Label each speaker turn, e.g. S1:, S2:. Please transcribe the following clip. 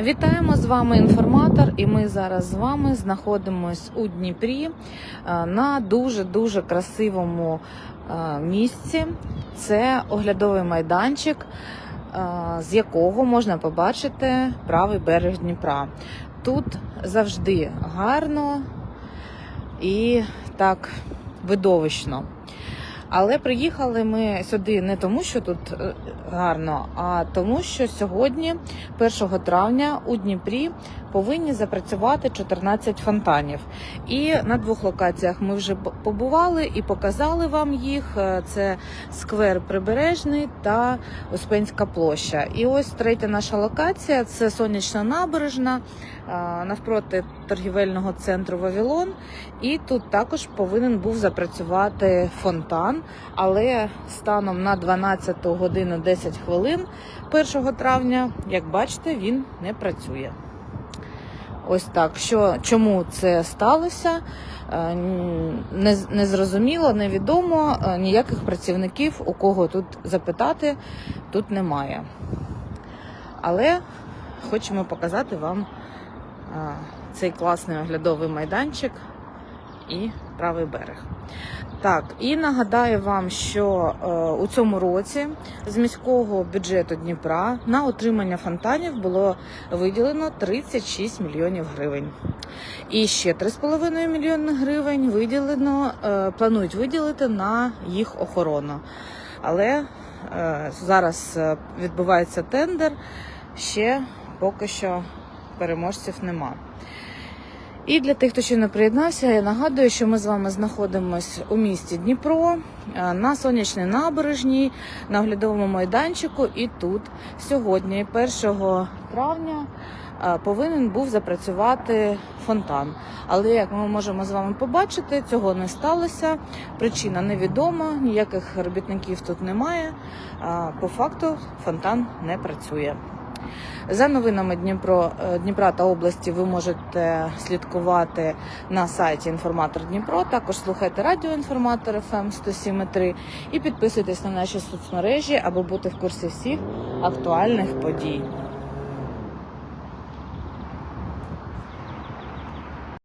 S1: Вітаємо з вами інформатор, і ми зараз з вами знаходимось у Дніпрі е, на дуже дуже красивому е, місці. Це оглядовий майданчик, е, з якого можна побачити правий берег Дніпра. Тут завжди гарно і так видовищно. Але приїхали ми сюди не тому, що тут е, гарно, а тому, що сьогодні, 1 травня, у Дніпрі повинні запрацювати 14 фонтанів. І на двох локаціях ми вже побували і показали вам їх. Е, Це сквер Прибережний та Успенська площа. І ось третя наша локація це сонячна набережна навпроти торгівельного центру Вавилон. І тут також повинен був запрацювати фонтан, але станом на 12 годину 10 хвилин 1 травня, як бачите, він не працює. Ось так. Що, чому це сталося? е, н- Не, невідомо. Е, Ніяких працівників, у кого тут запитати, тут немає. Але хочемо показати вам е, цей класний оглядовий майданчик і правий берег. Так, і нагадаю вам, що е, у цьому році з міського бюджету Дніпра на отримання фонтанів було виділено 36 мільйонів гривень. І ще 3,5 мільйони гривень виділено, е, планують виділити на їх охорону. Але е, зараз е, відбувається тендер, ще поки що переможців нема. І для тих, хто ще не приєднався, я нагадую, що ми з вами знаходимося у місті Дніпро е, на сонячній набережній, на оглядовому майданчику. І тут сьогодні, 1 травня, е, повинен був запрацювати фонтан. Але як ми можемо з вами побачити, цього не сталося. Причина невідома, ніяких робітників тут немає. По факту фонтан не працює. За новинами Дніпро, е, Дніпра та області ви можете слідкувати на сайті Інформатор Дніпро. Також слухайте радіо Інформатор ФМ 107.3 і підписуйтесь на наші соцмережі, аби бути в курсі всіх актуальних подій.